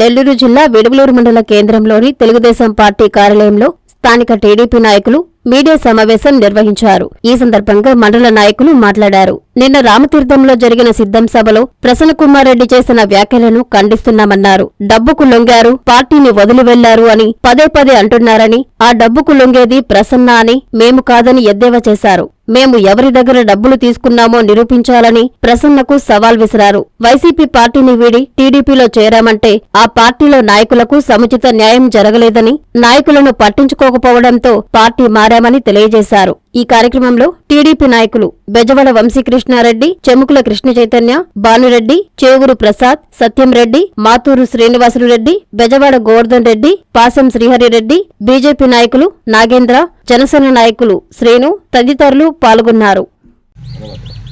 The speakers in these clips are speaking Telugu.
నెల్లూరు జిల్లా విడుగులూరు మండల కేంద్రంలోని తెలుగుదేశం పార్టీ కార్యాలయంలో స్థానిక టీడీపీ నాయకులు మీడియా సమావేశం నిర్వహించారు. ఈ సందర్భంగా మండల నాయకులు మాట్లాడారు. నిన్న రామతీర్థంలో జరిగిన సిద్ధం సభలో ప్రసన్నకుమార్ రెడ్డి చేసిన వ్యాఖ్యలను ఖండిస్తున్నామన్నారు. డబ్బుకు లొంగారు పార్టీని వదిలి వెళ్ళారు అని పదే పదే అంటున్నారని ఆ డబ్బుకు లొంగేది ప్రసన్న అని మేము కాదని ఎద్దేవా చేశారు. మేము ఎవరి దగ్గర డబ్బులు తీసుకున్నామో నిరూపించాలని ప్రసన్నకు సవాల్ విసిరారు. వైసీపీ పార్టీని వీడి టీడీపీలో చేరామంటే ఆ పార్టీలో నాయకులకు సముచిత న్యాయం జరగలేదని నాయకులను పట్టించుకోకపోవడంతో పార్టీ మారామని తెలియజేశారు. ఈ కార్యక్రమంలో టీడీపీ నాయకులు బెజవాడ వంశీకృష్ణారెడ్డి చెముకుల కృష్ణ చైతన్య భానురెడ్డి చేవూరు ప్రసాద్ సత్యం రెడ్డి మాతూరు శ్రీనివాసులు రెడ్డి బెజవాడ గోవర్ధన్ రెడ్డి పాసం శ్రీహరిరెడ్డి బీజేపీ నాయకులు నాగేంద్ర జనసేన నాయకులు శ్రేణు తదితరులు పాల్గొన్నారు.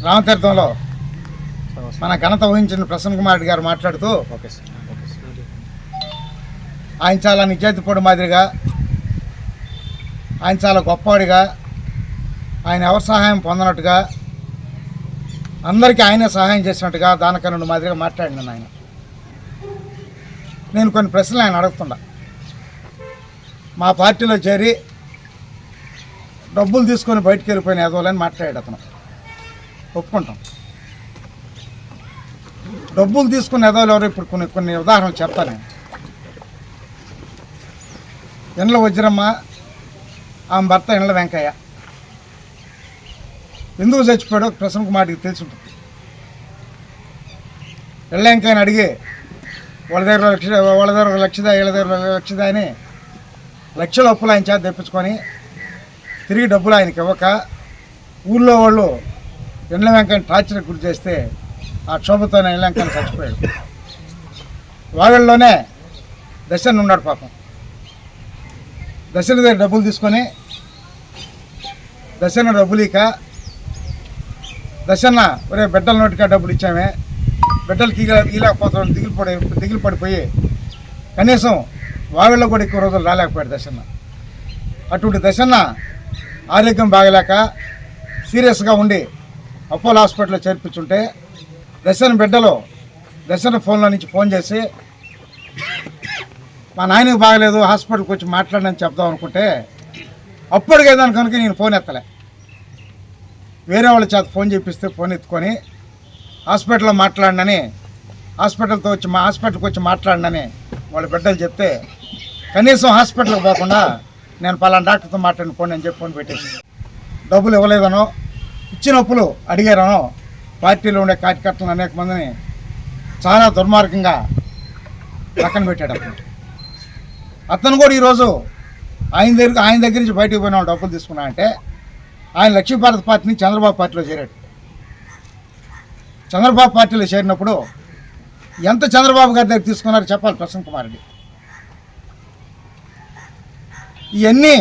రామతీర్థంలో మన ఘనత ఊహించిన ప్రసన్న కుమార్ రెడ్డి గారు మాట్లాడుతూ ఆయన చాలా నిజాయితీపూడి మాదిరిగా ఆయన చాలా గొప్పవాడిగా ఆయన ఎవరి సహాయం పొందనట్టుగా అందరికీ ఆయనే సహాయం చేసినట్టుగా దానకనుడు మాదిరిగా మాట్లాడినాను ఆయన నేను కొన్ని ప్రశ్నలు ఆయన అడుగుతుండా. మా పార్టీలో చేరి డబ్బులు తీసుకొని బయటికి వెళ్ళిపోయిన ఎదవాలని మాట్లాడాడు అతను. ఒప్పుకుంటాం. డబ్బులు తీసుకున్న ఎదవలు ఎవరు ఇప్పుడు కొన్ని కొన్ని ఉదాహరణలు చెప్తాను నేను. ఎండ్ల వజ్రమ్మ ఆమె భర్త ఎండ్ల వెంకయ్య. ఎందుకు చచ్చిపోయాడో ప్రసన్న కుమార్కి తెలిసి ఉంటుంది. ఎళ్ళ అడిగి వాళ్ళ దగ్గర లక్ష వాళ్ళ దగ్గర ఒక లక్షదా వీళ్ళ దగ్గర ఒక లక్షదా అని లక్షల అప్పులు ఆయన చేత తెప్పించుకొని తిరిగి డబ్బులు ఆయనకి ఇవ్వక ఊళ్ళో వాళ్ళు ఎండ్ల వెంకయ్యని టార్చర్ గురి చేస్తే ఆ క్షోభతో ఎండ్ల వెంకయ్య చచ్చిపోయాడు. వాగళ్ళలోనే దశన్ ఉన్నాడు పాపం. దశన దగ్గర డబ్బులు తీసుకొని దశన డబ్బులు ఇక దశన్న ఒరే బిడ్డల నోటికా డబ్బులు ఇచ్చామే. బిడ్డలకి ఈగ ఈలేకపోతాం దిగులు పడి దిగులు పడిపోయి కనీసం వావిళ్ళలో కూడా ఎక్కువ రోజులు రాలేకపోయాడు దశన్న. అటువంటి దశన్న ఆరోగ్యం బాగలేక సీరియస్గా ఉండి అపోలో హాస్పిటల్లో చేర్పించుంటే దశన బిడ్డలు దశన ఫోన్లో నుంచి ఫోన్ చేసి మా నాయనకి బాగలేదు హాస్పిటల్కి వచ్చి మాట్లాడని చెప్దాం అనుకుంటే అప్పటికేదాని కనుక నేను ఫోన్ ఎత్తలే. వేరే వాళ్ళ చేత ఫోన్ చేపిస్తే ఫోన్ ఎత్తుకొని హాస్పిటల్లో మాట్లాడినని హాస్పిటల్తో వచ్చి మా హాస్పిటల్కి వచ్చి మాట్లాడినని వాళ్ళ బిడ్డలు చెప్తే కనీసం హాస్పిటల్కి పోకుండా నేను పలానా డాక్టర్తో మాట్లాడిన ఫోన్ అని చెప్పి ఫోన్ పెట్టేసి డబ్బులు ఇవ్వలేదనో ఇచ్చినప్పుడు అడిగారనో పార్టీలో ఉండే కార్యకర్తలు అనేక మందిని చాలా దుర్మార్గంగా పక్కన పెట్టాడు అతను. అతను కూడా ఈరోజు ఆయన దగ్గర ఆయన దగ్గర నుంచి బయటకు పోయిన వాళ్ళు డబ్బులు తీసుకున్నా అంటే ఆయన లక్ష్మీ భారత్ పార్టీ నుంచి చంద్రబాబు పార్టీలో చేరాడు. చంద్రబాబు పార్టీలో చేరినప్పుడు ఎంత చంద్రబాబు గారి దగ్గర తీసుకున్నారో చెప్పాలి ప్రసన్న కుమార్ రెడ్డి. ఇవన్నీ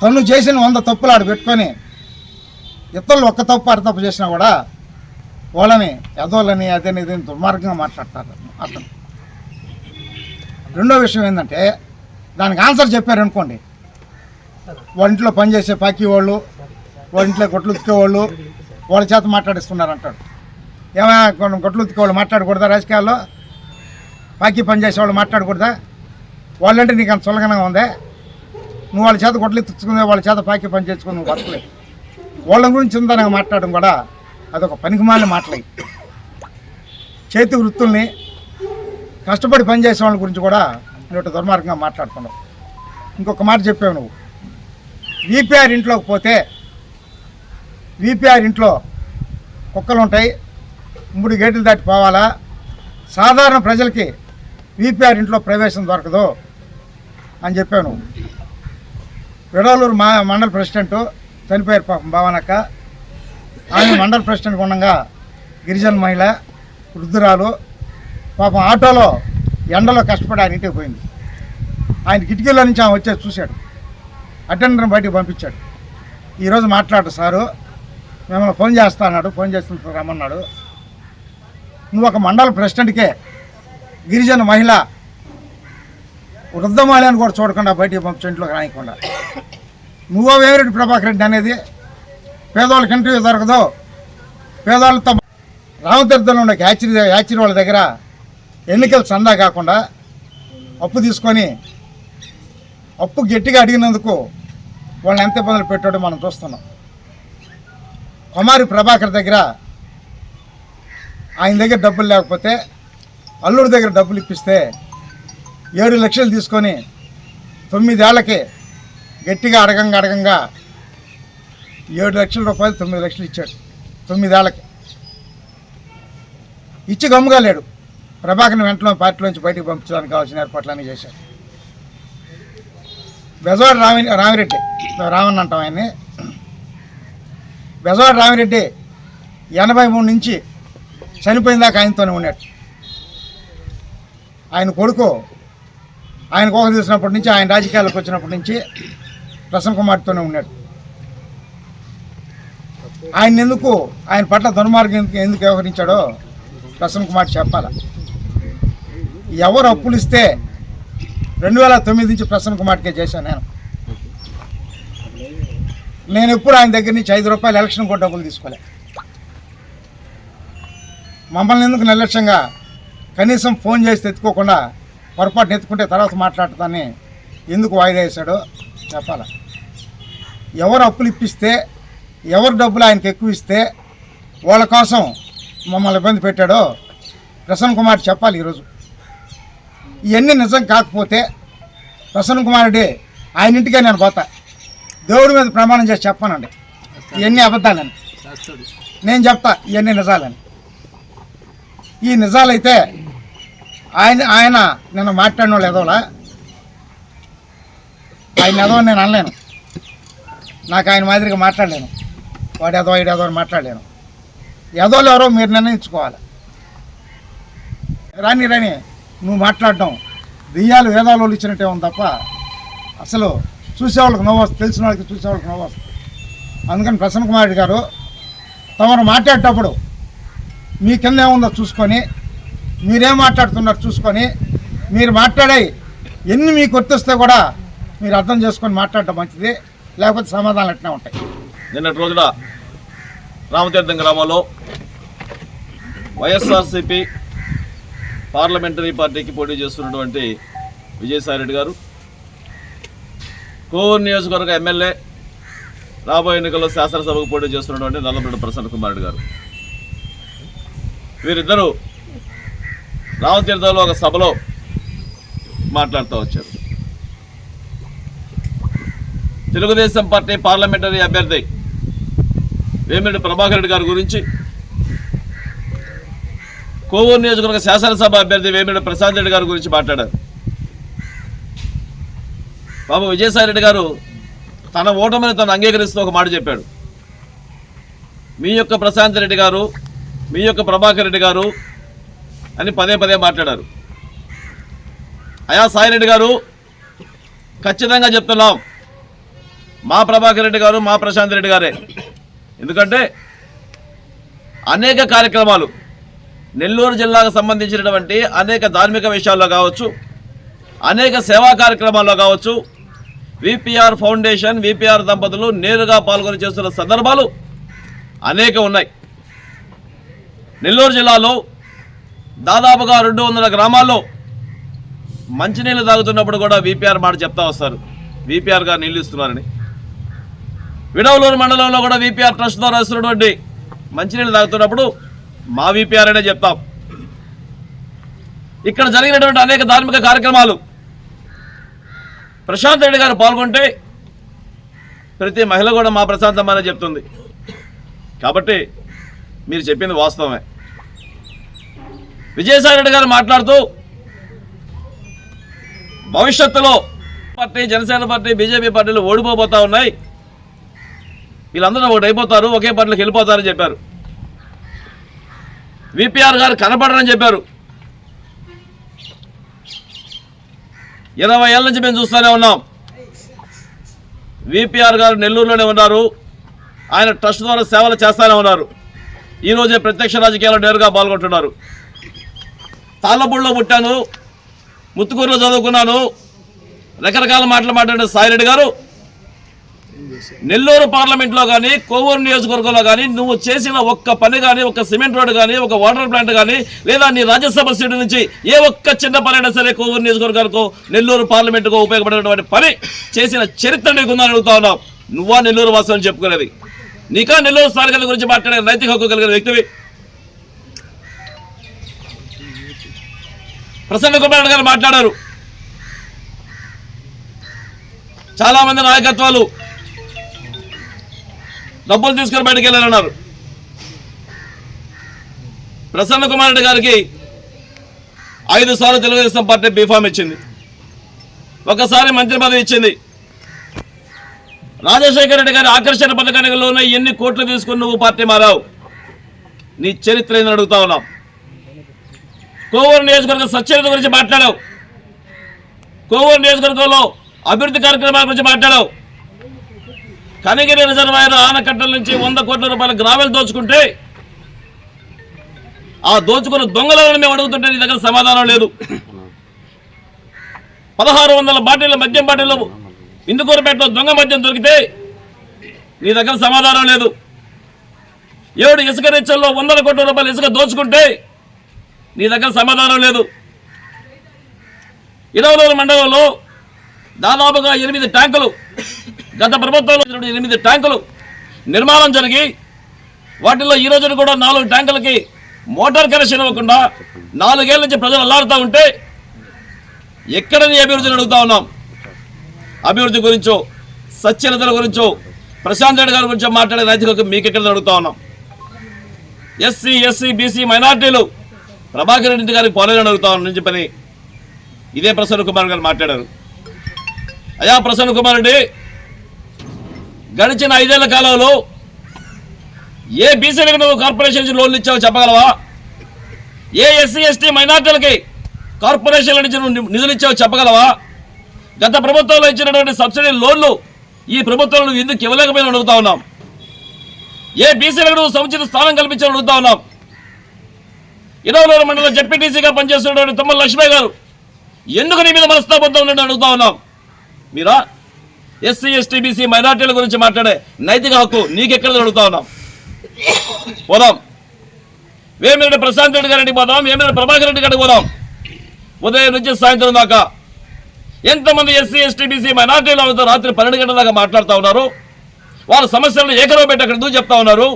తను చేసిన వంద తప్పులు ఆడ పెట్టుకొని ఇతరులు ఒక్క తప్పు అర తప్పు చేసినా కూడా వాళ్ళని ఎదోళ్ళని అదని ఇదని దుర్మార్గంగా మాట్లాడతారు. అతను రెండో విషయం ఏంటంటే దానికి ఆన్సర్ చెప్పారనుకోండి. వాళ్ళ ఇంట్లో పనిచేసే పాకి వాళ్ళు ఇంట్లో గొట్లు ఉతికేవాళ్ళు వాళ్ళ చేత మాట్లాడిస్తున్నారు అంటాడు. ఏమైనా కొన్ని గొట్లు ఉతికేవాళ్ళు మాట్లాడకూడదా రాజకీయాల్లో? పాకి పనిచేసే వాళ్ళు మాట్లాడకూడదా? వాళ్ళంటే నీకు అంత సులగనంగా ఉందే? నువ్వు వాళ్ళ చేత గొడ్లు ఎత్తుకునే వాళ్ళ చేత పాకి పని చేసుకుని నువ్వు బతకలేదు వాళ్ళ గురించి ఉందనగా మాట్లాడడం కూడా అదొక పనికిమాలిన మాటలే. చేతి వృత్తుల్ని కష్టపడి పనిచేసే వాళ్ళ గురించి కూడా నువ్వు దుర్మార్గంగా మాట్లాడుతున్నావు ఇంకొక మాట చెప్పావు నువ్వు. వీపీఆర్ ఇంట్లోకి పోతే వీపీఆర్ ఇంట్లో కుక్కలు ఉంటాయి మూడు గేట్లు దాటి పోవాలా? సాధారణ ప్రజలకి వీపీఆర్ ఇంట్లో ప్రవేశం దొరకదు అని చెప్పాను. విడవలూరు మా మండల ప్రెసిడెంట్ చనిపోయారు పాపం భావనక్క. ఆమె మండల ప్రెసిడెంట్ ఉండగా గిరిజన మహిళ వృద్ధురాలు పాపం ఆటోలో ఎండలో కష్టపడి ఆయన ఇంటికి పోయింది. ఆయన కిటికీలో నుంచి ఆమె వచ్చేసి చూశాడు. అటెండర్ని బయటికి పంపించాడు. ఈరోజు మాట్లాడు సారు. మిమ్మల్ని ఫోన్ చేస్తా అన్నాడు. ఫోన్ చేస్తున్న రమ్మన్నాడు. నువ్వు ఒక మండల ప్రెసిడెంట్కే గిరిజన మహిళ వృద్ధమాలని కూడా చూడకుండా బయటికి పంపించేంట్లోకి రానికుండా నువ్వో వేమిరెడ్డి ప్రభాకర్ రెడ్డి అనేది పేదవాళ్ళకి ఇంటర్వ్యూ దొరకదు. పేదవాళ్ళతో రామతీర్థంలో ఉండే హ్యాచరీ హ్యాచరీ వాళ్ళ దగ్గర ఎన్నికలు చందా కాకుండా అప్పు తీసుకొని అప్పు గట్టిగా అడిగినందుకు వాళ్ళని ఎంత ఇబ్బందులు పెట్టాడో మనం చూస్తున్నాం. కుమారి ప్రభాకర్ దగ్గర ఆయన దగ్గర డబ్బులు లేకపోతే అల్లుడి దగ్గర డబ్బులు ఇప్పిస్తే ఏడు లక్షలు తీసుకొని తొమ్మిదేళ్ళకి గట్టిగా అడగంగా అడగంగా ఏడు లక్షల రూపాయలు తొమ్మిది లక్షలు ఇచ్చాడు. తొమ్మిదేళ్ళకి. ఇచ్చి గమ్ముగా లేడు. ప్రభాకర్ని వెంటనే పార్టీలోంచి బయటకు పంపించడానికి కావాల్సిన ఏర్పాట్లన్నీ చేశారు బెజవాడ రామి రామిరెడ్డి రావణ్ అంటాం ఆయన్ని. బెజవాడ రామిరెడ్డి ఎనభై మూడు నుంచి చనిపోయిన దాకా ఆయనతోనే ఉన్నాడు. ఆయన కొడుకు ఆయన కోహ తీసినప్పటి నుంచి ఆయన రాజకీయాలకు వచ్చినప్పటి నుంచి ప్రసన్న కుమార్తోనే ఉన్నాడు. ఆయన ఎందుకు ఆయన పట్ల దుర్మార్గం ఎందుకు ఎందుకు వ్యవహరించాడో ప్రసన్న కుమార్ చెప్పాల? ఎవరు అప్పులు ఇస్తే రెండు వేల తొమ్మిది నుంచి ప్రసన్న కుమార్కే చేశాను నేను. నేను ఎప్పుడు ఆయన దగ్గర నుంచి ఐదు రూపాయలు ఎలక్షన్ కూడా డబ్బులు తీసుకోలే. మమ్మల్ని ఎందుకు నిర్లక్ష్యంగా కనీసం ఫోన్ చేసి ఎత్తుకోకుండా పొరపాటున ఎత్తుకుంటే తర్వాత మాట్లాడతానని ఎందుకు వాయిదా వేశాడో చెప్పాలా? ఎవరు అప్పులు ఇప్పిస్తే ఎవరు డబ్బులు ఆయనకి ఎక్కువ ఇస్తే వాళ్ళ కోసం మమ్మల్ని ఇబ్బంది పెట్టాడో ప్రసన్న కుమార్ చెప్పాలి ఈరోజు. ఇవన్నీ నిజం కాకపోతే ప్రసన్న కుమారుడే ఆయన ఇంటికే నేను పోతా. దేవుడి మీద ప్రమాణం చేసి చెప్పానండి. ఇవన్నీ అబద్ధాలని. నేను చెప్తా ఇవన్నీ నిజాలని. ఈ నిజాలైతే ఆయన ఆయన నిన్న మాట్లాడిన వాళ్ళు ఎదవలా? ఆయన ఎదవ నేను అనలేను. నాకు ఆయన మాదిరిగా మాట్లాడలేను. వాడు ఎదవ ఈడు ఎదవ మాట్లాడలేను. ఎదవలు ఎవరో మీరు నిర్ణయించుకోవాలి. రాని రాని నువ్వు మాట్లాడటం దెయ్యాలు వేదాలు ఇచ్చినట్టే ఉంది తప్ప అసలు చూసేవాళ్ళకి నవ్వు వస్తుంది తెలిసిన వాళ్ళకి చూసేవాళ్ళకి నవ్వు వస్తుంది. అందుకని ప్రసన్న కుమార్ రెడ్డి గారు తమరు మాట్లాడేటప్పుడు మీ కింద ఏముందో చూసుకొని మీరేం మాట్లాడుతున్నారు చూసుకొని మీరు మాట్లాడే ఎన్ని మీకు గుర్తిస్తే కూడా మీరు అర్థం చేసుకొని మాట్లాడటం మంచిది లేకపోతే సమాధానాలు ఎట్లా ఉంటాయి. నిన్నటి రోజున రామతీర్థం గ్రామంలో వైఎస్ఆర్సిపి పార్లమెంటరీ పార్టీకి పోటీ చేస్తున్నటువంటి విజయసాయి రెడ్డి గారు కోవూరు నియోజకవర్గ ఎమ్మెల్యే రాబోయే ఎన్నికల్లో శాసనసభకు పోటీ చేస్తున్నటువంటి నల్లమరెడ్డి ప్రసన్న కుమార్ గారు. వీరిద్దరూ రామతీర్థంలో ఒక సభలో మాట్లాడుతూ వచ్చారు. తెలుగుదేశం పార్టీ పార్లమెంటరీ అభ్యర్థి వేమిరెడ్డి ప్రభాకర్ రెడ్డి గారి గురించి కోవూరు నియోజకవర్గ శాసనసభ అభ్యర్థి వేమిరెడ్డి ప్రశాంత్ రెడ్డి గారి గురించి మాట్లాడారు. బాబు విజయసాయి రెడ్డి గారు తన ఓటమిని తను అంగీకరిస్తూ ఒక మాట చెప్పాడు. మీ యొక్క ప్రశాంత్ రెడ్డి గారు మీ యొక్క ప్రభాకర్ రెడ్డి గారు అని పదే పదే మాట్లాడారు. అయా సాయిరెడ్డి గారు ఖచ్చితంగా చెప్తున్నాం. మా ప్రభాకర్ రెడ్డి గారు మా ప్రశాంత్ రెడ్డి గారే. ఎందుకంటే అనేక కార్యక్రమాలు నెల్లూరు జిల్లాకు సంబంధించినటువంటి అనేక ధార్మిక విషయాల్లో కావచ్చు అనేక సేవా కార్యక్రమాల్లో కావచ్చు విపిఆర్ ఫౌండేషన్ విపిఆర్ దంపతులు నేరుగా పాల్గొని చేస్తున్న సందర్భాలు అనేక ఉన్నాయి. నెల్లూరు జిల్లాలో దాదాపుగా రెండు వందల గ్రామాల్లో మంచినీళ్ళు తాగుతున్నప్పుడు కూడా విపిఆర్ మాట చెప్తా వస్తారు. విపిఆర్ గారు నీళ్ళు ఇస్తున్నారని. విడవలూరు మండలంలో కూడా విపిఆర్ ట్రస్ట్ ద్వారా వస్తున్నటువంటి మంచినీళ్ళు తాగుతున్నప్పుడు మా విపిఆర్ అనే చెప్తాం. ఇక్కడ జరిగినటువంటి అనేక ధార్మిక కార్యక్రమాలు ప్రశాంత్ రెడ్డి గారు పాల్గొంటే ప్రతి మహిళ కూడా మా ప్రశాంతమనే చెప్తుంది. కాబట్టి మీరు చెప్పింది వాస్తవమే. విజయసాయి రెడ్డి గారు మాట్లాడుతూ భవిష్యత్తులో పార్టీ జనసేన పార్టీ బీజేపీ పార్టీలు ఓడిపోబోతా ఉన్నాయి. వీళ్ళందరూ ఒకటి అయిపోతారు ఒకే పార్టీలోకి వెళ్ళిపోతారని చెప్పారు. విపిఆర్ గారు కనపడరని చెప్పారు. ఇరవై ఏళ్ళ నుంచి మేము చూస్తూనే ఉన్నాం. విపిఆర్ గారు నెల్లూరులోనే ఉన్నారు. ఆయన ట్రస్ట్ ద్వారా సేవలు చేస్తూనే ఉన్నారు. ఈరోజే ప్రత్యక్ష రాజకీయాల్లో నేరుగా పాల్గొంటున్నారు. తాళ్ళపూడిలో పుట్టాను. ముత్తుకూరులో చదువుకున్నాను. రకరకాల మాటలు మాట్లాడిన సాయిరెడ్డి గారు నెల్లూరు పార్లమెంట్లో కానీ కోవూరు నియోజకవర్గంలో కానీ నువ్వు చేసిన ఒక్క పని కానీ ఒక సిమెంట్ రోడ్ కానీ ఒక వాటర్ ప్లాంట్ కానీ లేదా నీ రాజ్యసభ సీటు నుంచి ఏ ఒక్క చిన్న పని అయినా సరే కోవూరు నియోజకవర్గానికో నెల్లూరు పార్లమెంటుకో ఉపయోగపడేటువంటి పని చేసిన చరిత్ర నీకుందని అడుగుతా ఉన్నావు నువ్వా నెల్లూరు వాసం చెప్పుకునేది. నీకా నెల్లూరు స్థానికల గురించి మాట్లాడే నైతిక హక్కు కలిగిన వ్యక్తివి? ప్రసన్న కుమార్ గారు మాట్లాడారు. చాలా మంది నాయకత్వాలు డబ్బులు తీసుకొని బయటకు వెళ్ళాలన్నారు. ప్రసన్న కుమార్ రెడ్డి గారికి ఐదు సార్లు తెలుగుదేశం పార్టీ బీఫామ్ ఇచ్చింది. ఒకసారి మంత్రి పదవి ఇచ్చింది. రాజశేఖర రెడ్డి గారి ఆకర్షణ పథకానిలోనే ఎన్ని కోట్లు తీసుకుని నువ్వు పార్టీ మారావు? నీ చరిత్ర ఏందని అడుగుతా ఉన్నాం. కోవూరు నియోజకవర్గ సచ్చరిత గురించి మాట్లాడావు. కోవూరు నియోజకవర్గంలో అభివృద్ధి కార్యక్రమాల గురించి మాట్లాడావు. కనిగిరి రిజర్వాయర్ ఆనకట్టల నుంచి వంద కోట్ల రూపాయల గ్రావెల్ దోచుకుంటే ఆ దోచుకున్న దొంగలను మేము అడుగుతుంటే నీ దగ్గర సమాధానం లేదు. పదహారు వందల బాటిల్ మద్యం బాటిల్ ఇందుకూరుపేటలో దొంగ మద్యం దొరికితే నీ దగ్గర సమాధానం లేదు. ఏడు ఇసుక రిచ్చల్లో వందల కోట్ల రూపాయలు ఇసుక దోచుకుంటే నీ దగ్గర సమాధానం లేదు. ఇరవై మండలంలో దాదాపుగా ఎనిమిది ట్యాంకులు గత ప్రభుత్వంలో ఎనిమిది ట్యాంకులు నిర్మాణం జరిగి వాటిల్లో ఈ రోజున కూడా నాలుగు ట్యాంకులకి మోటార్ కనెక్షన్ ఇవ్వకుండా నాలుగేళ్ళ నుంచి ప్రజలు అల్లాడుతూ ఉంటే ఎక్కడని అభివృద్ధిని అడుగుతా ఉన్నాం. అభివృద్ధి గురించో సత్యనతల గురించో ప్రశాంత్ రెడ్డి గారి గురించో మాట్లాడే రైతులకు మీకు ఎక్కడ అడుగుతా ఉన్నాం. ఎస్సీ ఎస్సీ బీసీ మైనార్టీలు ప్రభాకర్ రెడ్డి గారికి పోలేదని అడుగుతా నుంచి చెప్పని ఇదే ప్రసన్న కుమార్ గారు మాట్లాడారు. అయా ప్రసన్న కుమార్ రెడ్డి గడిచిన ఐదేళ్ళ కాలంలో ఏ బీసీలకు నువ్వు కార్పొరేషన్ లోన్లు ఇచ్చావో చెప్పగలవా? ఏ ఎస్సీ ఎస్టీ మైనార్టీలకి కార్పొరేషన్ల నుంచి నువ్వు నిధులు ఇచ్చావో చెప్పగలవా? గత ప్రభుత్వంలో ఇచ్చినటువంటి సబ్సిడీ లోన్లు ఈ ప్రభుత్వంలో నువ్వు ఎందుకు ఇవ్వలేకపోయినా అడుగుతా ఉన్నాం. ఏ బీసీలకు నువ్వు సముచిత స్థానం కల్పించాలని అడుగుతా ఉన్నాం. ఇరవై మండలం జడ్పీటీసీగా పనిచేస్తున్నటువంటి తుమ్మల లక్ష్మయ్య గారు ఎందుకు నీ మీద మనస్తాబద్ధం ఉందని అడుగుతా ఉన్నాం. మీరా? ఎస్సీ ఎస్టీ బీసీ మైనార్టీల గురించి మాట్లాడే నైతిక హక్కు నీకెక్కడ అడుగుతా ఉన్నాం. పోదాం. వేమిరెడ్డి ప్రశాంత్ రెడ్డి గారికి పోదాం వేమిరెడ్డి ప్రభాకర్ రెడ్డి గారికి పోదాం. ఉదయం నుంచి సాయంత్రం దాకా ఎంతమంది ఎస్సీ ఎస్టీ బీసీ మైనార్టీలు రాత్రి పన్నెండు గంటల దాకా మాట్లాడుతూ ఉన్నారు. వాళ్ళ సమస్యలను ఏకరవ పెట్టి అక్కడ ఎందుకు చెప్తా ఉన్నారు.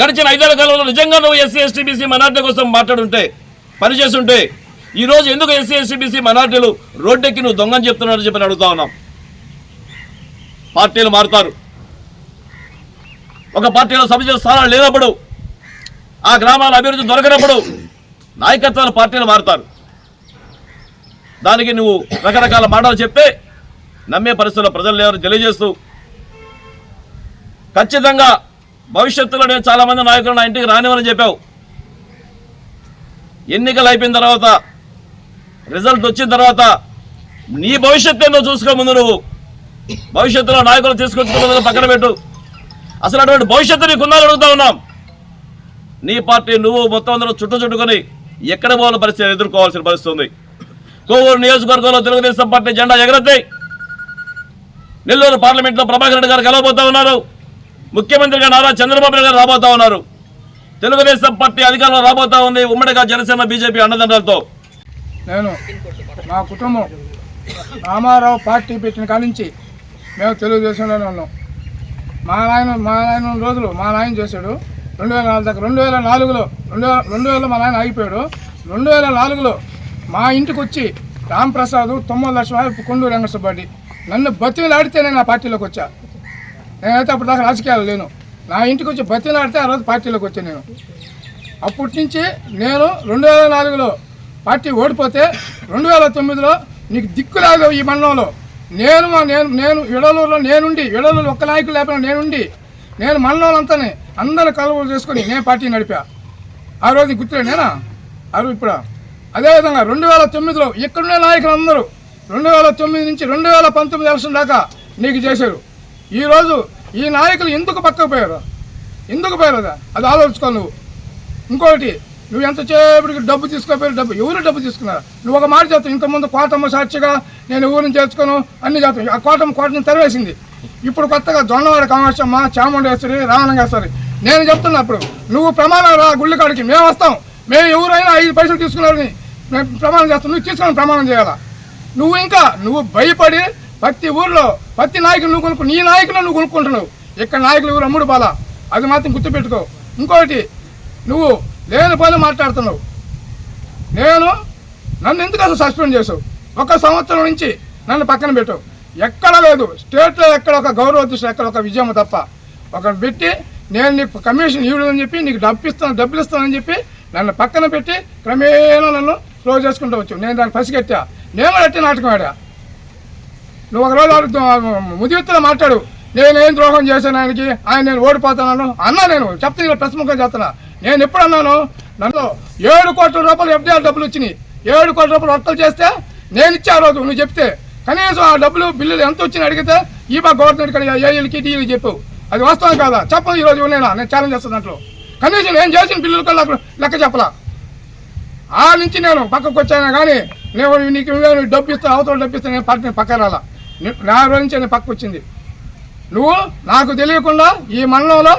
గడిచిన ఐదేళ్ళ కాలంలో నిజంగా నువ్వు ఎస్సీ ఎస్టీ బీసీ మైనార్టీ కోసం మాట్లాడుంటే పనిచేస్తుంటే ఈరోజు ఎందుకు ఎస్సీ ఎస్టీ బీసీ మైనార్టీలు రోడ్డెక్కి నువ్వు దొంగని చెప్తున్నారని చెప్పి అడుగుతా ఉన్నాం. పార్టీలు మారుతారు. ఒక పార్టీలో సభ్యుల స్థానాలు లేనప్పుడు ఆ గ్రామాల అభివృద్ధి దొరకనప్పుడు నాయకత్వాలు పార్టీలు మారుతారు. దానికి నువ్వు రకరకాల మాటలు చెప్తే నమ్మే పరిస్థితుల్లో ప్రజలు లేవని తెలియజేస్తూ ఖచ్చితంగా భవిష్యత్తులో నేను చాలా మంది నాయకులు నా ఇంటికి రానివ్వని చెప్పావు. ఎన్నికలు అయిపోయిన తర్వాత రిజల్ట్ వచ్చిన తర్వాత నీ భవిష్యత్తు ఏందో చూసుకో ముందు నువ్వు. భవిష్యత్తులో నాయకులు తీసుకొచ్చుకున్న పక్కన పెట్టు. అసలు అటువంటి భవిష్యత్తు నీకున్నాను అడుగుతా ఉన్నాం. నీ పార్టీ నువ్వు మొత్తం అందరూ చుట్టూ చుట్టుకొని ఎక్కడ పోవాల పరిస్థితి ఎదుర్కోవాల్సిన పరిస్థితి ఉంది. కోవూరు నియోజకవర్గంలో తెలుగుదేశం పార్టీ జెండా ఎగరద్దాయి నెల్లూరు పార్లమెంట్లో ప్రభాకర్ రెడ్డి గారు కలవబోతా ఉన్నారు. ముఖ్యమంత్రిగా నారా చంద్రబాబు నాయుడు గారు రాబోతా ఉన్నారు. తెలుగుదేశం పార్టీ అధికారంలో రాబోతా ఉంది ఉమ్మడిగా జనసేన బీజేపీ అన్నదండలతో. నేను నా కుటుంబం రామారావు పార్టీ పెట్టిన కాడి నుంచి మేము తెలుగుదేశంలోనే ఉన్నాం. మా నాయన మా నాయన రోజులు మా నాయన చేశాడు. రెండు వేల నాలుగు దాకా రెండు వేల నాలుగులో రెండు వేల రెండు వేల మా నాయన ఆగిపోయాడు. రెండు వేల నాలుగులో మా ఇంటికి వచ్చి రాంప్రసాద్ తొమ్మిది లక్షల కొండూరు వెంకటసుబ్బాడి నన్ను బతిలాడితే నేను ఆ పార్టీలోకి వచ్చా. నేనైతే అప్పుడు దాకా రాజకీయాలు లేను. నా ఇంటికి వచ్చి బతిలాడితే ఆ రోజు పార్టీలోకి వచ్చాను నేను. అప్పటి నుంచి నేను రెండు వేల నాలుగులో పార్టీ ఓడిపోతే రెండు వేల తొమ్మిదిలో నీకు దిక్కులాగా ఈ మండలంలో నేను మా- నేను నేను విడలూరులో నేనుండి విడలూరు ఒక్క నాయకులు లేకపోయినా నేనుండి నేను మండలం అందరిని కలువలు చేసుకొని నేను పార్టీ నడిపా. ఆ రోజు గుర్తులే నేనా? ఆ రోజు ఇప్పుడు? అదేవిధంగా రెండు వేల తొమ్మిదిలో ఇక్కడున్న నాయకులు అందరూ రెండు వేల తొమ్మిది నుంచి రెండు వేల పంతొమ్మిది ఎలక్షన్ దాకా నీకు చేశారు. ఈరోజు ఈ నాయకులు ఎందుకు పక్కకు పోయారు? ఎందుకు పోయారు అది? అది ఆలోచించుకో నువ్వు. ఇంకొకటి నువ్వు ఎంత చేపటికి డబ్బు తీసుకోపోయి డబ్బు. ఎవరు డబ్బు తీసుకున్నారు? నువ్వు ఒక మాట చేస్తావు ఇంతకుముందు కోటమ్మ సాక్షిగా నేను ఊరిని చేర్చుకోను అన్ని చేస్తాను. ఆ కోటమ్మ కోటని తెరవేసింది. ఇప్పుడు కొత్తగా జొన్నవాడ కామాక్షమ్మ చాముండేశ్వరి రావణంగేశ్వరి నేను చెప్తున్నా అప్పుడు నువ్వు ప్రమాణం రా గుళ్ళ కాడికి మేము వస్తాం. మేము ఎవరైనా ఐదు పైసలు తీసుకున్నారని మేము ప్రమాణం చేస్తాం. నువ్వు తీసుకొని ప్రమాణం చేయాలా? నువ్వు ఇంకా నువ్వు భయపడి ప్రతి ఊర్లో ప్రతి నాయకులు నువ్వు కొనుక్కు నీ నాయకులు నువ్వు కొనుక్కుంటున్నావు. ఇక్కడ నాయకులు ఎవరు? అమ్ముడు బాల. అది మాత్రం గుర్తుపెట్టుకో. ఇంకోటి నువ్వు లేని పని మాట్లాడుతున్నావు. నేను నన్ను ఎందుకు అసలు సస్పెండ్ చేసావు ఒక సంవత్సరం నుంచి నన్ను పక్కన పెట్టావు. ఎక్కడ లేదు. స్టేట్లో ఎక్కడ ఒక గౌరవ దృష్టి ఎక్కడ ఒక విజయం తప్ప. ఒక పెట్టి నేను నీకు కమిషన్ ఇవ్వడని చెప్పి నీకు డబ్బు ఇస్తాను డబ్బులు ఇస్తానని చెప్పి నన్ను పక్కన పెట్టి క్రమేణా నన్ను స్లో చేసుకుంటూ వచ్చు నేను దాన్ని పసిగట్టా. నేను కూడా అట్టి నాటకం ఆడా? నువ్వు ఒక రోజు ముదివిత్తులో మాట్లాడు. నేనేం ద్రోహం చేశాను ఆయనకి? ఆయన నేను ఓడిపోతున్నాను అన్నా నేను. చెప్తే ఇలా ప్రశ్నముఖం చేస్తున్నా. నేను ఎప్పుడు అన్నాను? నన్ను ఏడు కోట్ల రూపాయలు ఎఫ్డీఆర్ డబ్బులు వచ్చినాయి. ఏడు కోట్ల రూపాయలు వర్తలు చేస్తే నేను ఇచ్చే ఆ రోజు నువ్వు చెప్తే కనీసం ఆ డబ్బులు బిల్లులు ఎంత వచ్చినాయి అడిగితే ఈ బా గవర్నమెంట్ ఇక్కడ ఏఈలకి టీఈలకి చెప్పు. అది వాస్తవం కాదా? చెప్పదు ఈ రోజు నేను ఛాలెంజ్ చేస్తాను దాంట్లో. కనీసం నేను చేసిన బిల్లులు కూడా నాకు లెక్క చెప్పలా. ఆ నుంచి నేను పక్కకు వచ్చాను కానీ నేను నీకు నువ్వే డబ్బు ఇస్తా అవతల డబ్బు ఇస్తా నేను పార్టీ పక్క రాలా. నా రోజు నుంచి నేను పక్కకు వచ్చింది. నువ్వు నాకు తెలియకుండా ఈ మండలంలో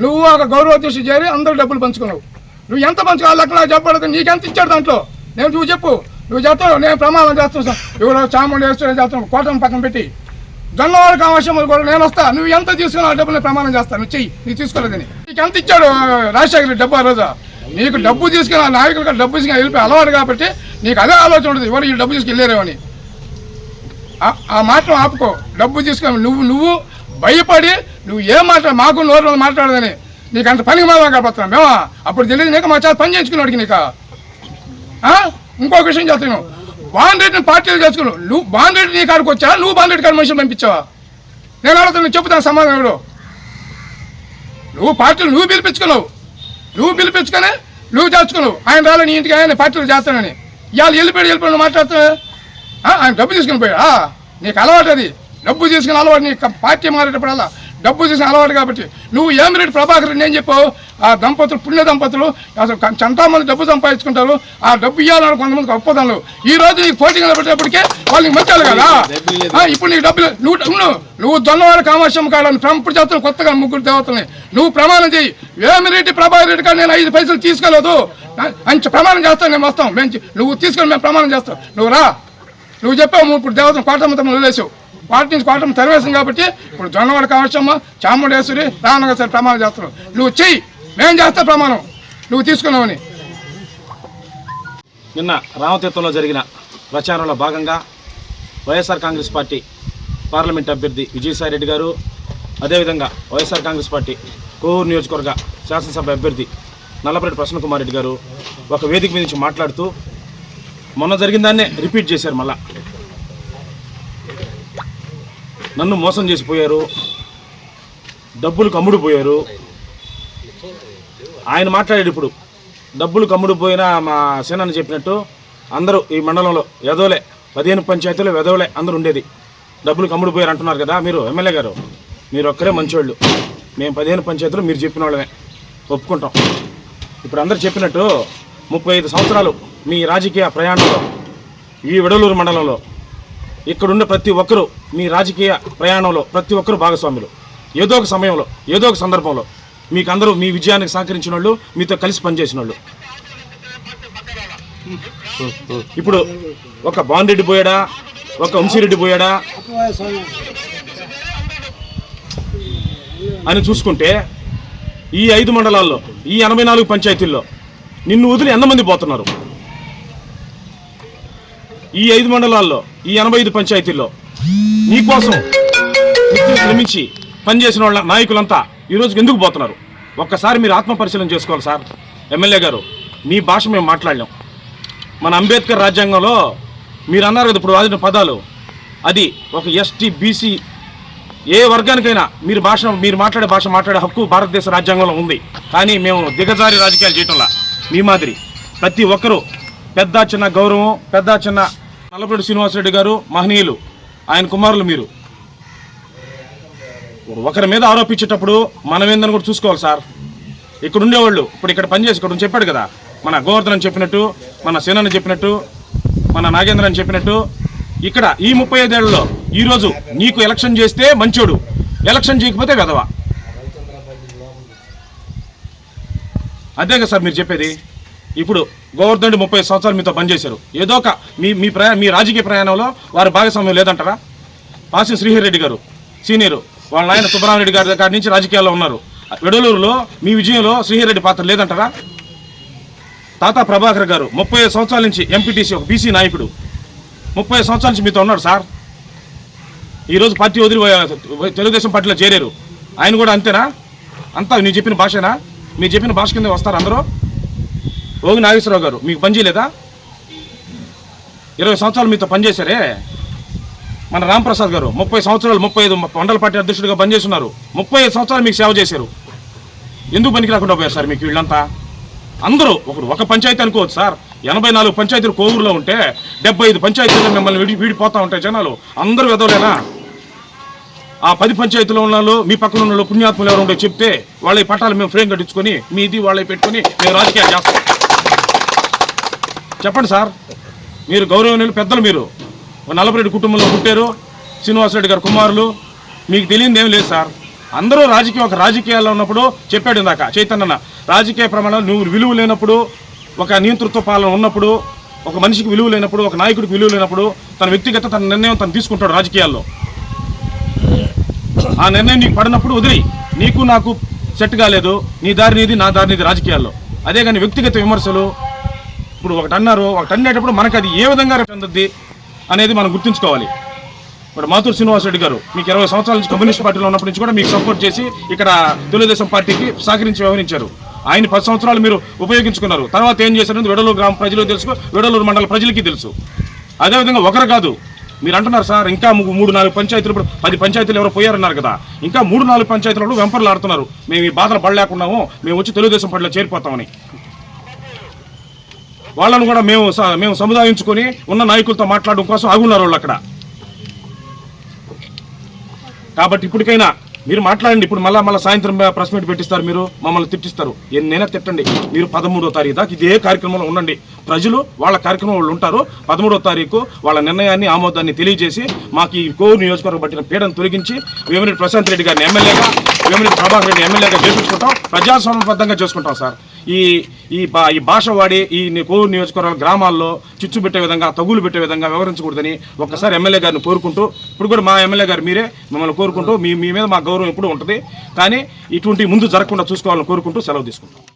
నువ్వు ఒక గౌరవ దృష్టి చేరి అందరూ డబ్బులు పంచుకున్నావు. నువ్వు ఎంత పంచుకోవాలి లెక్క నాకు చెప్పలేదు నీకెంత ఇచ్చాడు దాంట్లో? నేను నువ్వు చెప్పు. నువ్వు చెప్తావు నేను ప్రమాణం చేస్తాను సార్. ఎవరో చాముండి వేస్తున్నా చేస్తాను కోటను పక్కన పెట్టి. గన్నవాడు కావాల్సిన కూడా నేను వస్తా. నువ్వు ఎంత తీసుకున్నా ఆ డబ్బులు నేను ప్రమాణం చేస్తాను. నువ్వు చెయ్యి. నీకు తీసుకోలేదని నీకు ఎంత ఇచ్చాడు రాజశేఖర్ డబ్బు ఆ రోజు? నీకు డబ్బు తీసుకుని ఆ నాయకులుగా డబ్బు తీసుకుని వెళ్ళిపోయి అలవాటు కాబట్టి నీకు అదే ఆలోచన ఉంటుంది. ఎవరు ఈ డబ్బు తీసుకుని వెళ్ళారేమని ఆ- ఆ మాటలు ఆపుకో. డబ్బు తీసుకొని నువ్వు నువ్వు భయపడి నువ్వు ఏం మాట్లా మాకు నోరు మాట్లాడదని నీకు అంత పని మాత్రం కాబట్టి మేమా అప్పుడు తెలియదు నీకు మా చేత పని చేయించుకున్నాడు నీకు? ఇంకొక విషయం చెప్తాను బాండ్ రేట్ని పార్టీలు చేసుకున్నావు నువ్వు బాండ్ రేట్ నీ కాడికి వచ్చా? నువ్వు బాండ్ రేట్ కాడి మనుషులు పంపించావా? నేను అడుగుతాను నువ్వు చెప్తాను సమాధానం ఎవడు నువ్వు పార్టీలు నువ్వు పిలిపించుకున్నావు. నువ్వు పిలిపించుకొని నువ్వు చేర్చుకున్నావు. ఆయన రాలే నీ ఇంటికి ఆయన పార్టీలు చేస్తానని. ఇవాళ వెళ్ళిపోయాడు వెళ్ళిపోయాడు నువ్వు మాట్లాడుతున్నావు. ఆయన డబ్బు తీసుకుని పోయాడు. ఆ, నీకు అలవాటు అది. డబ్బు తీసుకుని అలవాటు నీకు పార్టీ మారేటప్పుడల్లా డబ్బు తీసుకుని అలవాటు కాబట్టి. నువ్వు ఏమి రెడ్డి ప్రభాకర్ రెడ్డి ఏం చెప్పావు? ఆ దంపతులు పుణ్య దంపతులు అసలు కం- చాలా మంది డబ్బు సంపాదించుకుంటారు. ఆ డబ్బు ఇవ్వాలని కొంతమందికి ఒప్పదనలు ఈ రోజు నీకు పోటీ నిలబెట్టేప్పటికే వాళ్ళకి మంచాలి కదా? ఇప్పుడు నీకు డబ్బులు నువ్వు నువ్వు నువ్వు దొన్నవాడ కామాశ్యం కాడని ఇప్పుడు చేస్తున్న కొత్తగా ముగ్గురు దేవతల్ని. నువ్వు ప్రమాణం చేయి వేమిరెడ్డి ప్రభాకర్ రెడ్డి కాడ నేను ఐదు పైసలు తీసుకోలేదు మంచి ప్రమాణం చేస్తాను నేను వస్తాం మేము నువ్వు తీసుకొని మేము ప్రమాణం చేస్తాం. నువ్వు రా. నువ్వు చెప్పావు ఇప్పుడు దేవతను కోటమ్మ తమ్ముడు వదిలేసావు. వాటి నుంచి కోటం తరివేసాం కాబట్టి ఇప్పుడు జొన్నవాడ కావచ్చమ్మ చాముండేశ్వరి రామనగర్ ప్రమాణం చేస్తారు నువ్వు చెయ్యి. మేము చేస్తా ప్రమాణం. నువ్వు తీసుకున్నావని. నిన్న రామతీర్థంలో జరిగిన ప్రచారంలో భాగంగా వైఎస్ఆర్ కాంగ్రెస్ పార్టీ పార్లమెంట్ అభ్యర్థి విజయసాయి రెడ్డి గారు అదేవిధంగా వైఎస్ఆర్ కాంగ్రెస్ పార్టీ కోవూరు నియోజకవర్గ శాసనసభ అభ్యర్థి నల్లపరెడ్డి ప్రసన్న కుమార్ రెడ్డి గారు ఒక వేదిక మీద నుంచి మాట్లాడుతూ మొన్న జరిగిన దాన్నే రిపీట్ చేశారు మళ్ళా. నన్ను మోసం చేసిపోయారు. డబ్బులు కమ్ముడిపోయారు. ఆయన మాట్లాడాడు ఇప్పుడు. డబ్బులు కమ్ముడుపోయినా మా సేనాన్ని చెప్పినట్టు అందరూ ఈ మండలంలో ఎదవలే పదిహేను పంచాయతీలు ఎదవలే అందరూ ఉండేది. డబ్బులు కమ్ముడు పోయారు అంటున్నారు కదా మీరు ఎమ్మెల్యే గారు. మీరు ఒక్కరే మంచోళ్ళు. మేము పదిహేను పంచాయతీలు మీరు చెప్పిన వాళ్ళమే. ఒప్పుకుంటాం. ఇప్పుడు అందరు చెప్పినట్టు ముప్పై ఐదు సంవత్సరాలు మీ రాజకీయ ప్రయాణంలో ఈ విడలూరు మండలంలో ఇక్కడున్న ప్రతి ఒక్కరూ మీ రాజకీయ ప్రయాణంలో ప్రతి ఒక్కరూ భాగస్వాములు. ఏదో ఒక సమయంలో ఏదో ఒక సందర్భంలో మీకు అందరూ మీ విజయానికి సహకరించిన వాళ్ళు మీతో కలిసి పనిచేసిన వాళ్ళు ఇప్పుడు ఒక బాండెడ్డి పోయాడా? ఒక వంశీరెడ్డి పోయాడా? అని చూసుకుంటే ఈ ఐదు మండలాల్లో ఈ ఎనభై నాలుగు పంచాయతీల్లో నిన్ను వదిలి ఎంతమంది పోతున్నారు? ఈ ఐదు మండలాల్లో ఈ ఎనభై ఐదు పంచాయతీల్లో నీకోసం శ్రమించి పనిచేసిన వాళ్ళ నాయకులంతా ఈరోజు ఎందుకు పోతున్నారు? ఒక్కసారి మీరు ఆత్మ పరిశీలన చేసుకోవాలి సార్. ఎమ్మెల్యే గారు మీ భాష మేము మాట్లాడలేం. మన అంబేద్కర్ రాజ్యాంగంలో మీరు అన్నారు కదా ఇప్పుడు వాదిన పదాలు. అది ఒక ఎస్టీ బీసీ ఏ వర్గానికైనా మీరు భాష మీరు మాట్లాడే భాష మాట్లాడే హక్కు భారతదేశ రాజ్యాంగంలో ఉంది. కానీ మేము దిగజారి రాజకీయాలు చేయటంలా. మీ మాదిరి. ప్రతి ఒక్కరూ పెద్ద చిన్న గౌరవం పెద్ద చిన్న నల్లపరెడ్డి శ్రీనివాసరెడ్డి గారు మహనీయులు ఆయన కుమారులు మీరు. ఒకరి మీద ఆరోపించేటప్పుడు మనం ఏందని కూడా చూసుకోవాలి సార్. ఇక్కడ ఉండేవాళ్ళు ఇప్పుడు ఇక్కడ పనిచేసి ఇక్కడ చెప్పాడు కదా మన గోవర్ధన్ చెప్పినట్టు మన సేనని చెప్పినట్టు మన నాగేంద్ర అని చెప్పినట్టు ఇక్కడ ఈ ముప్పై ఐదేళ్ళలో ఈ రోజు నీకు ఎలక్షన్ చేస్తే మంచోడు ఎలక్షన్ చేయకపోతే వెధవ. అదే కదా సార్ మీరు చెప్పేది. ఇప్పుడు గోవర్ధన్ ముప్పై సంవత్సరాలు మీతో పనిచేశారు. ఏదో ఒక మీ మీ ప్రయా మీ రాజకీయ ప్రయాణంలో వారి భాగస్వామ్యం లేదంటారా? పాసి శ్రీహరిరెడ్డి గారు సీనియర్ వాళ్ళ నాయన సుబ్బరామరెడ్డి గారి దగ్గర నుంచి రాజకీయాల్లో ఉన్నారు. వెడలూరులో మీ విజయంలో శ్రీహరిరెడ్డి పాత్ర లేదంటారా? తాత ప్రభాకర్ గారు ముప్పై సంవత్సరాల నుంచి ఎంపీటీసీ ఒక బీసీ నాయకుడు. ముప్పై సంవత్సరాల నుంచి మీతో ఉన్నాడు సార్. ఈరోజు పార్టీ వదిలి తెలుగుదేశం పార్టీలో చేరారు. ఆయన కూడా అంతేనా? అంతా నీ చెప్పిన భాషేనా? మీరు చెప్పిన భాష కింద వస్తారు అందరూ? ఓగి నాగేశ్వరరావు గారు మీకు పని చేయలేదా? ఇరవై సంవత్సరాలు మీతో పనిచేశారే మన రాంప్రసాద్ గారు ముప్పై సంవత్సరాలు ముప్పై ఐదు మండల పార్టీ అధ్యక్షుడిగా పనిచేస్తున్నారు ముప్పై ఐదు సంవత్సరాలు మీకు సేవ చేశారు. ఎందుకు పనికి రాకుండా పోయారు సార్ మీకు వీళ్ళంతా? అందరూ ఒకడు ఒక పంచాయతీ అనుకోవచ్చు సార్. ఎనభై నాలుగు పంచాయతీలు కోవూరులో ఉంటే డెబ్బై ఐదు పంచాయతీలు మిమ్మల్ని విడి వీడిపోతూ ఉంటాయి జనాలు. అందరూ ఎదవలేనా ఆ పది పంచాయతీలో ఉన్న మీ పక్కన ఉన్న వాళ్ళు పుణ్యాత్ములు ఎవరు ఉంటే చెప్తే వాళ్ళ పట్టాలు మేము ఫ్రేమ్ కట్టించుకొని మీది వాళ్ళే పెట్టుకొని మేము రాజకీయాలు చేస్తాం. చెప్పండి సార్. మీరు గౌరవనీయులు పెద్దలు మీరు. ఒక నల్లపరెడ్డి కుటుంబంలో పుట్టారు. శ్రీనివాసరెడ్డి గారు కుమారులు. మీకు తెలియదు ఏం లేదు సార్. అందరూ రాజకీయ ఒక రాజకీయాల్లో ఉన్నప్పుడు చెప్పాడు ఇందాక చైతన్యన రాజకీయ ప్రమాణం నువ్వు విలువ లేనప్పుడు ఒక నియంతృత్వ పాలన ఉన్నప్పుడు ఒక మనిషికి విలువ లేనప్పుడు ఒక నాయకుడికి విలువ లేనప్పుడు తన వ్యక్తిగత తన నిర్ణయం తను తీసుకుంటాడు రాజకీయాల్లో. ఆ నిర్ణయం నీకు పడినప్పుడు వదిలి నీకు నాకు సెట్ కాలేదు. నీ దారి నీది నా దారి నీది రాజకీయాల్లో. అదే కానీ వ్యక్తిగత విమర్శలు ఇప్పుడు ఒకటి అన్నారు ఒకటి అనేటప్పుడు మనకు అది ఏ విధంగా చెందుద్ది అనేది మనం గుర్తుంచుకోవాలి. ఇప్పుడు మాతూరు శ్రీనివాసరెడ్డి గారు మీకు ఇరవై సంవత్సరాల నుంచి కమ్యూనిస్ట్ పార్టీలో ఉన్నప్పటి నుంచి కూడా మీకు సపోర్ట్ చేసి ఇక్కడ తెలుగుదేశం పార్టీకి సహకరించి వ్యవహరించారు. ఆయన పది సంవత్సరాలు మీరు ఉపయోగించుకున్నారు. తర్వాత ఏం చేశారని వెడలూరు గ్రామ ప్రజలకు తెలుసు వెడలూరు మండల ప్రజలకి తెలుసు. అదేవిధంగా ఒకరు కాదు మీరు అంటున్నారు సార్ ఇంకా మూడు నాలుగు పంచాయతీలు ఇప్పుడు పది పంచాయతీలు ఎవరో పోయారన్నారు కదా. ఇంకా మూడు నాలుగు పంచాయతీలు వెంపర్లు ఆడుతున్నారు. మేము ఈ బాధలు పడలేకున్నాము మేము వచ్చి తెలుగుదేశం పార్టీలో చేరిపోతామని. వాళ్ళను కూడా మేము స- మేము సముదాయించుకొని ఉన్న నాయకులతో మాట్లాడడం కోసం ఆగున్నారు వాళ్ళు అక్కడ. కాబట్టి ఇప్పటికైనా మీరు మాట్లాడండి. ఇప్పుడు మళ్ళా మళ్ళీ సాయంత్రం ప్రెస్ మీట్ పెట్టిస్తారు మీరు మమ్మల్ని తిట్టిస్తారు. ఎన్నైనా తిట్టండి. మీరు పదమూడో తారీఖు దాకా ఇదే కార్యక్రమంలో ఉండండి. ప్రజలు వాళ్ళ కార్యక్రమం వాళ్ళు ఉంటారు. పదమూడో తారీఖు వాళ్ళ నిర్ణయాన్ని ఆమోదాన్ని తెలియజేసి మాకు ఈ కోవిడ్ నియోజకవర్గం పట్టిన పీడను తొలగించి వేమిరెడ్డి ప్రశాంత్ రెడ్డి గారిని ఎమ్మెల్యేగా వేమిరెడ్డి ప్రభాకర్ రెడ్డి ఎమ్మెల్యేగా చేపించుకుంటాం. ప్రజాస్వామ్యబద్ధంగా చేసుకుంటాం సార్. ఈ ఈ బా ఈ భాష వాడి ఈ కోరు కోవూరు గ్రామాల్లో చిచ్చు పెట్టే విధంగా తగులు పెట్టే విధంగా వ్యవహరించకూడదని ఒక్కసారి ఎమ్మెల్యే గారిని కోరుకుంటూ ఇప్పుడు కూడా మా ఎమ్మెల్యే గారు మీరే మిమ్మల్ని కోరుకుంటూ మీ మీ మీద మా గౌరవం ఎప్పుడూ ఉంటుంది. కానీ ఇటువంటి ముందు జరగకుండా చూసుకోవాలని కోరుకుంటూ సెలవు తీసుకుంటాం